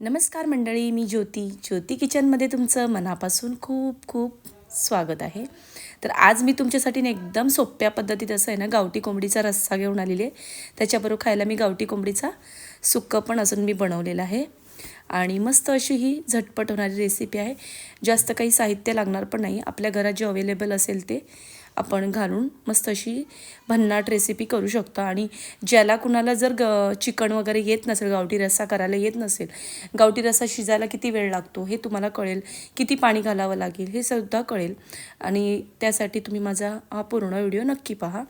नमस्कार मंडळी मी ज्योती. ज्योती किचनमध्ये तुमचं मनापासून खूप खूप स्वागत आहे. तर आज मी तुमच्यासाठी ना एकदम सोप्या पद्धतीत असं आहे ना गावठी कोंबडीचा रस्सा घेऊन आलेली आहे. त्याच्याबरोबर खायला मी गावठी कोंबडीचा सुक्कं पण अजून मी बनवलेलं आहे. आणि मस्त अशी ही झटपट होणारी रेसिपी आहे. जास्त काही साहित्य लागणार पण नाही. आपल्या घरात जे अवेलेबल असेल ते आपण घालून मस्त अशी भन्नाट रेसिपी करू शकतो. आणि ज्याला कुणाला जर ग चिकन वगैरे येत नसेल गावठी रस्सा करायला येत नसेल गावठी रस्सा शिजायला किती वेळ लागतो हे तुम्हाला कळेल. किती पाणी घालावं लागेल हे सुद्धा कळेल. आणि त्यासाठी तुम्ही माझा हा पूर्ण व्हिडिओ नक्की पहा.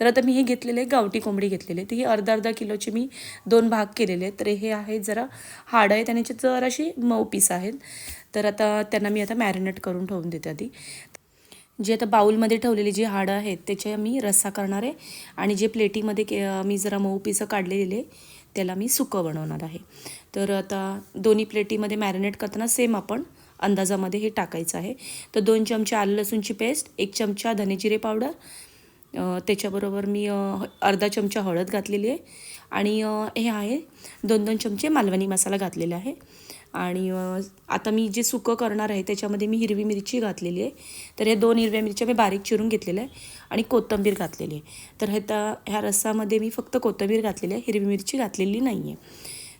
तर आता मी हे घेतलेले गावठी कोंबडी घेतलेले ती अर्धा अर्धा किलोचे मी दोन भाग केलेले आहेत. तर हे आहे जरा हाड आहेत आणि जराशी मऊ पीस आहेत. तर आता त्यांना मी आता मॅरिनेट करून ठेवून देते आधी. जे आता बाऊलमध्ये ठेवलेली जी हाडं आहेत त्याचे मी रस्सा करणार आहे आणि जे प्लेटीमध्ये के मी जरा मऊ पिसं काढलेले त्याला मी सुकं बनवणार आहे. तर आता दोन्ही प्लेटीमध्ये मॅरिनेट करताना सेम आपण अंदाजामध्ये हे टाकायचं आहे. तर दोन चमचे आलं लसूणची पेस्ट एक चमचा धनेजिरे पावडर त्याच्याबरोबर मी अर्धा चमचा हळद घातलेली आहे आणि हे आहे दोन दोन चमचे मालवणी मसाला घातलेला आहे. आणि आता मी जे सुकं करणार आहे त्याच्यामध्ये मी हिरवी मिरची घातलेली आहे. तर हे दोन हिरव्या मिरच्या मी बारीक चिरून घेतलेल्या आहे आणि कोथिंबीर घातलेली आहे. तर हे त्या ह्या रस्सामध्ये मी फक्त कोथिंबीर घातलेली आहे हिरवी मिरची घातलेली नाही आहे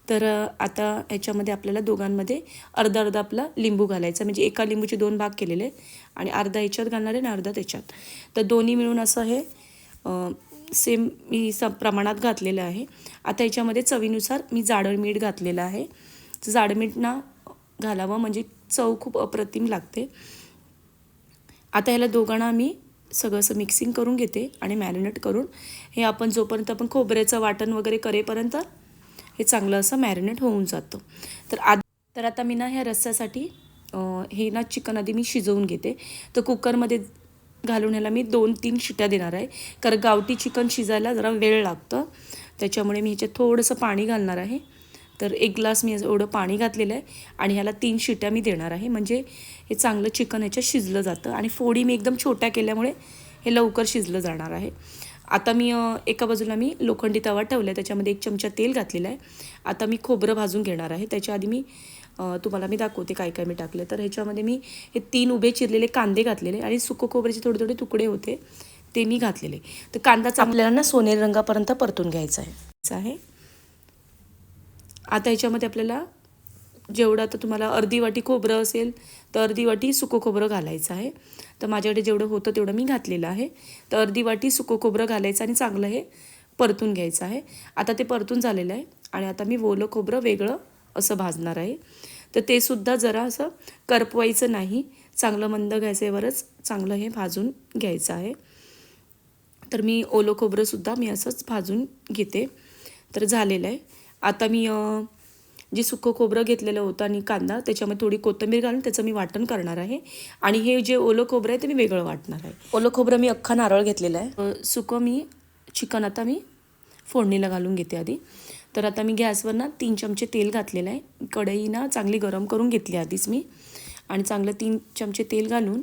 तर आता ह्याच्यामध्ये आपल्याला दोघांमध्ये अर्धा अर्धा आपला लिंबू घालायचा म्हणजे एका लिंबूचे दोन भाग केलेले आणि अर्धा ह्याच्यात घालणार आहे आणि अर्धा त्याच्यात. तर दोन्ही मिळून असं हे सेम मी स प्रमाणात घातलेलं आहे. आता ह्याच्यामध्ये चवीनुसार मी जाडं मीठ घातलेलं आहे. जाडमीठ ना घालावं म्हणजे चव खूप अप्रतिम लागते. आता ह्याला दोघांना मी सगळं असं मिक्सिंग करून घेते आणि मॅरिनेट करून हे आपण जोपर्यंत आपण खोबऱ्याचं वाटण वगैरे करेपर्यंत हे चांगलं असं मॅरिनेट होऊन जातं. तर आ तर आता मी ना ह्या रस्स्यासाठी हे ना चिकन आधी मी शिजवून घेते. तर कुकरमध्ये घालून ह्याला मी दोन तीन शिट्या देणार आहे. कारण गावठी चिकन शिजायला जरा वेळ लागतं. त्याच्यामुळे मी ह्याच्यात थोडंसं पाणी घालणार आहे. तर एक ग्लास मी एवढं पाणी घातलेलं आहे आणि ह्याला तीन शिट्या मी देणार आहे. म्हणजे हे चांगलं चिकन ह्याच्यात शिजलं जातं आणि फोडी मी एकदम छोट्या केल्यामुळे हे लवकर शिजलं जाणार आहे. आता मी एका बाजूला मी लोखंडी तवा ठेवला आहे त्याच्यामध्ये एक चमचा तेल घातलेलं आहे. आता मी खोबरं भाजून घेणार आहे. त्याच्या आधी मी तुम्हाला मी दाखवते काय काय मी टाकले तर ह्याच्यामध्ये मी हे तीन उभे चिरलेले कांदे घातलेले आणि सुकं खोबऱ्याचे थोडे थोडे तुकडे होते ते मी घातलेले. तर कांदा आपल्याला ना सोनेरी रंगापर्यंत परतून घ्यायचा आहे. आहे. आता याच्यामध्ये आपल्याला जेवढं आता तुम्हाला अर्धी वाटी खोबरं असेल तर अर्धी वाटी सुकं खोबरं घालायचं आहे. तर माझ्याकडे जेवढं होतं तेवढं मी घातलेलं आहे. तर अर्धी वाटी सुकं खोबरं घालायचं आणि चांगलं हे परतून घ्यायचं आहे. आता ते परतून झालेलं आहे आणि आता मी ओलं खोबरं वेगळं असं भाजणार आहे. तर ते सुद्धा जरा असं करपवायचं नाही. चांगलं मंद गॅसेवरच चांगलं हे भाजून घ्यायचं आहे. तर मी ओलं खोबरंसुद्धा मी असंच भाजून घेते. तर झालेलं आहे. आता मी जे सुकं खोबरं घेतलेलं होतं आणि कांदा त्याच्यामध्ये थोडी कोथिंबीर घालून त्याचं मी वाटण करणार आहे. आणि हे जे ओलं खोबरं आहे ते मी वेगळं वाटणार आहे. ओलं खोबरं मी अख्खा नारळ घेतलेलं आहे. सुकं मी चिकन आता मी फोडणीला घालून घेते आधी. तर आता मी गॅसवर ना तीन चमचे तेल घातलेलं आहे. कढई ना चांगली गरम करून घेतली आधीच मी. आणि चांगलं तीन चमचे तेल घालून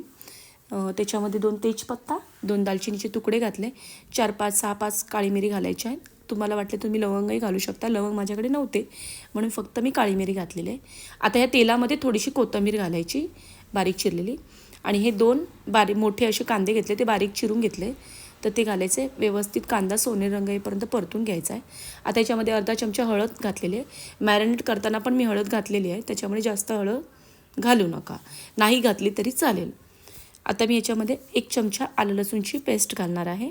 त्याच्यामध्ये दोन तेजपत्ता दोन दालचिनीचे तुकडे घातले. चार पाच सहा पाच काळी मिरी घालायच्या आहेत तुम्हाला वाटले तुम्ही लवंगही घालू शकता. लवंग माझ्याकडे नव्हते. म्हणून फक्त मी काळी मिरी घातलेली आहे. आता या तेलामध्ये थोडीशी कोथिंबीर घालायची बारीक चिरलेली. आणि हे दोन बारीक मोठे असे कांदे घेतले ते बारीक चिरून घेतले. तर ते घालायचे. व्यवस्थित कांदा सोने रंग येईपर्यंत परतून घ्यायचा आहे. आता याच्यामध्ये अर्धा चमचा हळद घातलेली आहे. मॅरिनेट करताना पण मी हळद घातलेली आहे. त्याच्यामुळे जास्त हळद घालू नका. नाही घातली तरी चालेल. आता मी याच्यामध्ये एक चमचा आलं लसूणची पेस्ट घालणार आहे.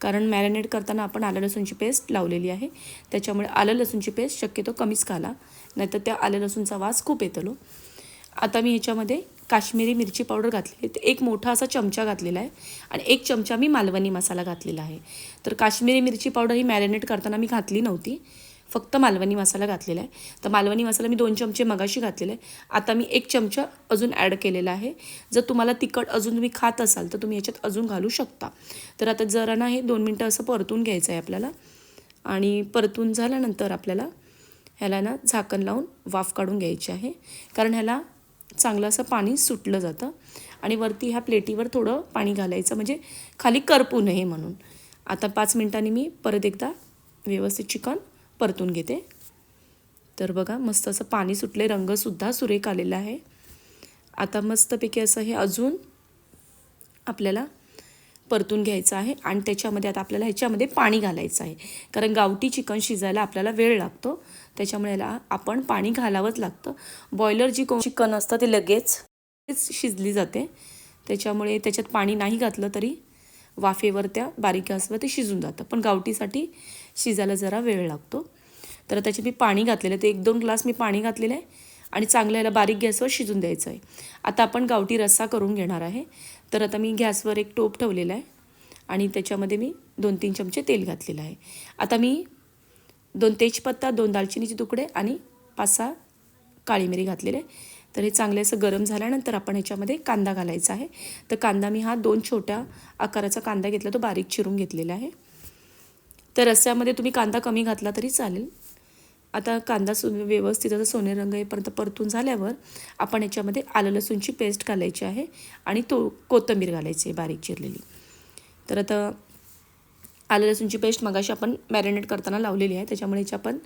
कारण मॅरिनेट करताना आपण आलं लसूणची पेस्ट लावलेली आहे. त्याच्यामुळे आलं लसूणची पेस्ट शक्यतो कमीच घाला नाहीतर त्या आलं लसूणचा वास खूप येतलो. आता मी ह्याच्यामध्ये काश्मीरी मिरची पावडर घातलेली तर एक मोठा असा चमचा घातलेला आहे आणि एक चमचा मी मालवणी मसाला घातलेला आहे. तर काश्मीरी मिरची पावडर ही मॅरिनेट करताना मी घातली नव्हती. फक्त मालवणी मसाला घातलेला आहे. तर मालवणी मसाला मी दोन चमचे मगाशी घातलेले आहे. आता मी एक चमचा अजून ॲड केलेला आहे. जर तुम्हाला तिखट अजून तुम्ही खात असाल तर तुम्ही याच्यात अजून घालू शकता. तर आता जरा ना हे दोन मिनटं असं परतून घ्यायचं आहे आपल्याला. आणि परतून झाल्यानंतर आपल्याला ह्याला ना झाकण लावून वाफ काढून घ्यायची आहे. कारण ह्याला चांगलं असं पाणी सुटलं जातं. आणि वरती ह्या प्लेटीवर थोडं पाणी घालायचं. म्हणजे खाली करपू नये म्हणून. आता पाच मिनटांनी मी परत एकदा व्यवस्थित चिकन परतून घेते. तर बघा मस्त असं पाणी सुटले रंगसुद्धा सुरेख आलेला आहे. आता मस्तपैकी असं हे अजून आपल्याला परतून घ्यायचं आहे आणि त्याच्यामध्ये आता आपल्याला ह्याच्यामध्ये पाणी घालायचं आहे. कारण गावठी चिकन शिजायला आपल्याला वेळ लागतो त्याच्यामुळे याला आपण पाणी घालावंच लागतं. बॉयलर जी को चिकन असतं ते लगेच शिजली जाते. त्याच्यामुळे त्याच्यात पाणी नाही घातलं तरी वाफेवर त्या बारीक गॅसवर ते शिजून जातं. पण गावठीसाठी शिजायला जरा वेळ लागतो. तर त्याच्यात मी पाणी घातलेलं आहे. ते एक दोन ग्लास मी पाणी घातलेलं आहे आणि चांगलं याला बारीक गॅसवर शिजून द्यायचं आहे. आता आपण गावठी रस्सा करून घेणार आहे. तर आता मी गॅसवर एक टोप ठेवलेला आहे आणि त्याच्यामध्ये मी दोन तीन चमचे तेल घातलेलं आहे. आता मी दोन तेजपत्ता दोन दालचिनीचे तुकडे आणि पाच सहा काळी मिरी घातलेले तर हे चांगले असं गरम झाल्यानंतर आपण ह्याच्यामध्ये कांदा घालायचा आहे. तर कांदा मी हा दोन छोट्या आकाराचा कांदा घेतला तो बारीक चिरून घेतलेला आहे. तर रस्स्यामध्ये तुम्ही कांदा कमी घातला तरी चालेल. आता कांदा सु व्यवस्थित असं सोने रंग येईपर्यंत परतून झाल्यावर आपण याच्यामध्ये आलं लसूणची पेस्ट घालायची आहे आणि तो कोथिंबीर घालायची आहे बारीक चिरलेली. तर आता आलं लसूणची पेस्ट मगाशी आपण मॅरिनेट करताना लावलेली आहे. त्याच्यामुळे याची आपण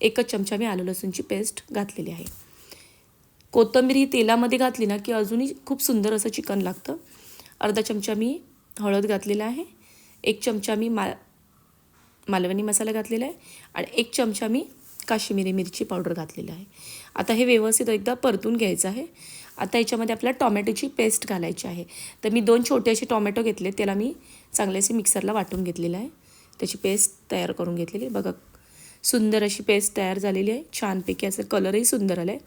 एकच चमचा मी आलं लसूणची पेस्ट घातलेली आहे. कोथिंबीर ही तेलामध्ये घातली ना की अजूनही खूप सुंदर असं चिकन लागतं. अर्धा चमचा मी हळद घातलेला आहे. एक चमचा मी मा मालवणी मसाला घातलेला आहे आणि एक चमचा मी काश्मीरी मिरची पावडर घातलेलं आहे. आता हे व्यवस्थित एकदा परतून घ्यायचं आहे. आता याच्यामध्ये आपल्याला टॉमॅटोची पेस्ट घालायची आहे. तर मी दोन छोटे असे टॉमॅटो घेतले त्याला मी चांगले असे मिक्सरला वाटून घेतलेलं आहे. त्याची पेस्ट तयार करून घेतलेली बघा सुंदर अशी पेस्ट तयार झालेली आहे. छानपैकी असं कलरही सुंदर आलं आहे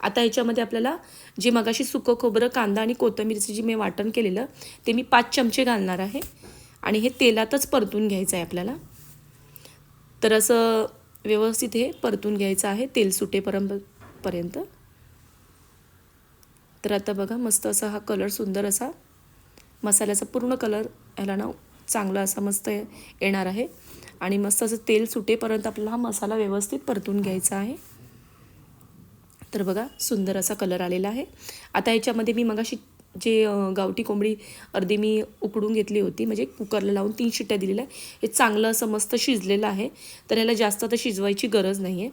आता याच्यामध्ये आपल्याला जे मगाशी सुकं खोबरं कांदा आणि कोथंबीरचं जे मी वाटण केलेलं ते मी पाच चमचे घालणार आहे. आणि हे तेलातच परतून घ्यायचं आहे आपल्याला. तर असं व्यवस्थित हे परतून घ्यायचं आहे. तेल सुटेपर्यंत पर्यंत तर आता बघा मस्त असा हा कलर सुंदर असा मसाल्याचा पूर्ण कलर ह्याला ना चांगला असा मस्त येणार आहे. आणि मस्त असं तेल सुटेपर्यंत आपल्याला हा मसाला व्यवस्थित परतून घ्यायचा आहे. तर बघा सुंदर असा कलर आलेला आहे. आता याच्यामध्ये मी मगाशी जे गावठी कोंबडी अर्धी मी उकडून घेतली होती म्हणजे कुकरला लावून तीन शिट्ट्या दिलेल्या आहे हे चांगलं असं मस्त शिजलेलं आहे. तर ह्याला जास्त आता शिजवायची गरज नाही आहे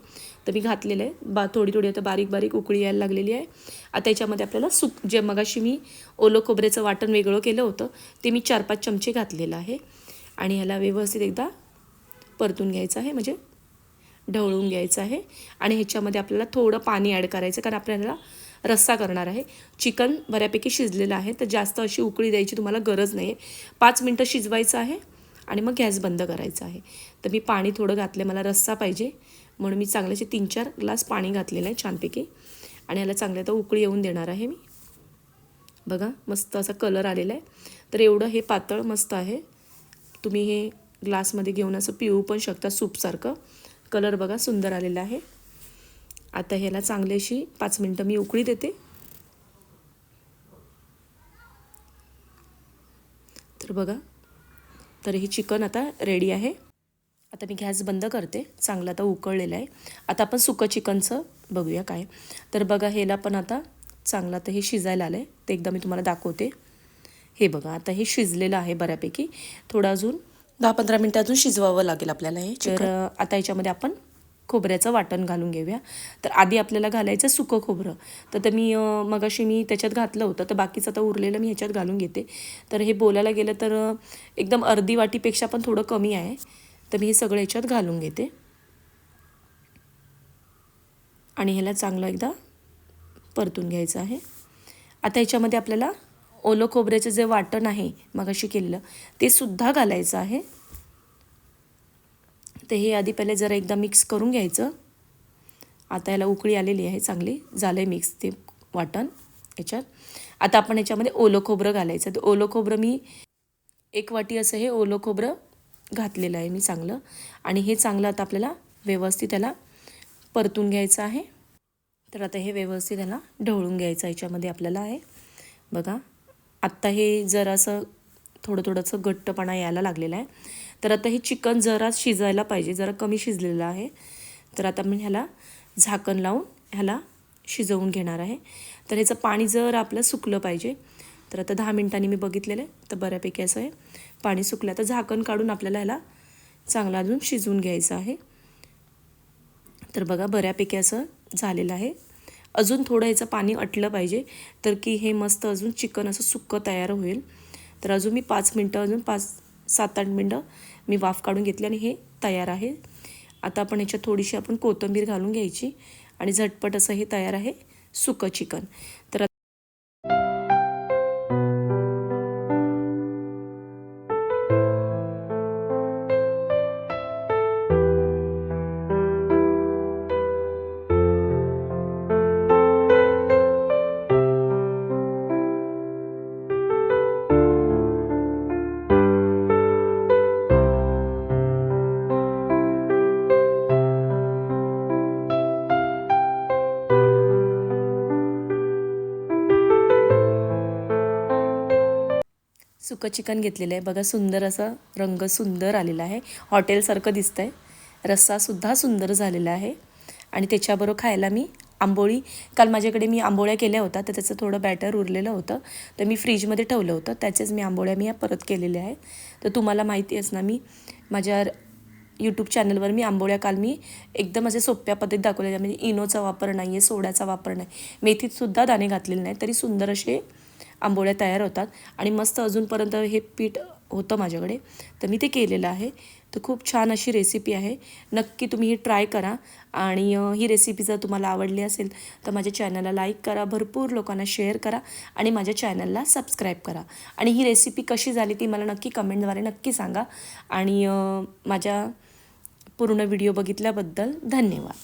तर मी घातलेलं आहे. बा थोडी थोडी आता बारीक बारीक उकळी यायला लागलेली आहे. आता याच्यामध्ये आपल्याला सुक जे मगाशी मी ओलं खोबऱ्याचं वाटण वेगळं केलं होतं ते मी चार पाच चमचे घातलेलं आहे. आणि ह्याला व्यवस्थित एकदा परतून घ्यायचं आहे म्हणजे ढवळून घ्यायचं आहे. आणि ह्याच्यामध्ये आपल्याला थोडं पाणी ॲड करायचं कारण आपल्याला रस्सा करणार आहे. चिकन बऱ्यापैकी शिजलेलं आहे. तर जास्त अशी उकळी द्यायची तुम्हाला गरज नाही आहे पाच मिनटं शिजवायचं आहे आणि मग गॅस बंद करायचा आहे. तर मी पाणी थोडं घातलं मला रस्सा पाहिजे. म्हणून मी चांगल्याचे तीन चार ग्लास पाणी घातलेलं आहे छानपैकी. आणि याला चांगल्या तर उकळी येऊन देणार आहे मी. बघा मस्त असा कलर आलेला आहे. तर एवढं हे पातळ मस्त आहे. तुम्ही हे ग्लासमध्ये घेऊन असं पिऊ पण शकता सूपसारखं. कलर बघा सुंदर आलेला आहे. आता ह्याला चांगलीशी पाच मिनटं मी उकळी देते. तर बघा तर हे चिकन आता रेडी आहे. आता मी गॅस बंद करते चांगलं आता उकळलेलं आहे. आता आपण सुकं चिकनचं बघूया काय. तर बघा ह्याला पण आता चांगलं आता हे शिजायला आलं आहे ते एकदा मी तुम्हाला दाखवते. हे बघा आता हे शिजलेलं आहे बऱ्यापैकी. थोडं अजून दहा पंधरा मिनटं अजून शिजवावं लागेल आपल्याला हे तर आता याच्यामध्ये आपण खोबऱ्याचं वाटण घालून घेऊया. तर आधी आपल्याला घालायचं सुकं खोबरं. तर ते मी मगाशी मी त्याच्यात घातलं होतं तर बाकीचं आता उरलेलं मी ह्याच्यात घालून घेते. तर हे बोलायला गेलं तर एकदम अर्धी वाटीपेक्षा पण थोडं कमी आहे. तर मी हे सगळं ह्याच्यात घालून घेते. आणि ह्याला चांगलं एकदा परतून घ्यायचं आहे. आता ह्याच्यामध्ये आपल्याला ओलं खोबऱ्याचं जे वाटण आहे मगाशी केलेलं ते सुद्धा घालायचं आहे. तर हे आधी पहिले जरा एकदा मिक्स करून घ्यायचं. आता याला उकळी आलेली आहे चांगली. झालं आहे मिक्स ते वाटण याच्यात. आता आपण याच्यामध्ये ओलं खोबरं घालायचं. तर ओलं खोबरं मी एक वाटी असं हे ओलं खोबरं घातलेलं आहे मी चांगलं. आणि हे चांगलं आता आपल्याला व्यवस्थित त्याला परतून घ्यायचं आहे. तर आता हे व्यवस्थित याला ढवळून घ्यायचं याच्यामध्ये आपल्याला आहे. बघा. आत्ता हे जरासं थोडं थोडंसं घट्टपणा यायला लागलेला आहे. तर आता हे चिकन जरा शिजायला पाहिजे जरा कमी शिजलेलं आहे. तर आता मी ह्याला झाकण लावून ह्याला शिजवून घेणार आहे. तर ह्याचं पाणी जर आपलं सुकलं पाहिजे तर आता दहा मिनटांनी मी बघितलेलं आहे तर बऱ्यापैकी असं आहे. पाणी सुकलं तर झाकण काढून आपल्याला ह्याला चांगला अजून शिजवून घ्यायचं आहे. तर बघा बऱ्यापैकी असं झालेलं आहे. अजून थोडं याचं पाणी अटलं पाहिजे तर की हे मस्त अजून चिकन असं सुक्कं तयार होईल. तर अजून मी पाच मिनटं अजून पाच सात आठ मिनटं मी वाफ काढून घेतली आणि हे तयार आहे. आता आपण याच्यात थोडीशी आपण कोथिंबीर घालून घ्यायची आणि झटपट असं हे तयार आहे सुकं चिकन. तर सुकं चिकन घेतलेलं आहे. बघा सुंदर असा रंग सुंदर आलेला आहे. हॉटेलसारखं दिसतं आहे रस्सासुद्धा सुंदर झालेला आहे. आणि त्याच्याबरोबर खायला मी आंबोळी. काल माझ्याकडे मी आंबोळ्या केल्या होत्या तर त्याचं थोडं बॅटर उरलेलं होतं. तर मी फ्रीजमध्ये ठेवलं होतं. त्याच्याच मी आंबोळ्या मी या परत केलेल्या आहे तर तुम्हाला माहिती आहेच ना मी माझ्या यूट्यूब चॅनलवर मी आंबोळ्या काल मी एकदम असे सोप्या पद्धतीत दाखवलेल्या म्हणजे इनोचा वापर नाही आहे सोड्याचा वापर नाही. मेथीतसुद्धा दाणे घातलेले नाही तरी सुंदर असे आंबोळ्या तयार होतात आणि मस्त अजूनपर्यंत हे पीठ होतं माझ्याकडे. तर मी ते केलेलं आहे. तर खूप छान अशी रेसिपी आहे. नक्की तुम्ही ही ट्राय करा. आणि ही रेसिपी जर तुम्हाला आवडली असेल तर माझ्या चॅनलला लाईक करा. भरपूर लोकांना शेअर करा आणि माझ्या चॅनलला सबस्क्राईब करा. आणि ही रेसिपी कशी झाली ती मला नक्की कमेंटद्वारे नक्की सांगा. आणि माझ्या पूर्ण व्हिडिओ बघितल्याबद्दल धन्यवाद.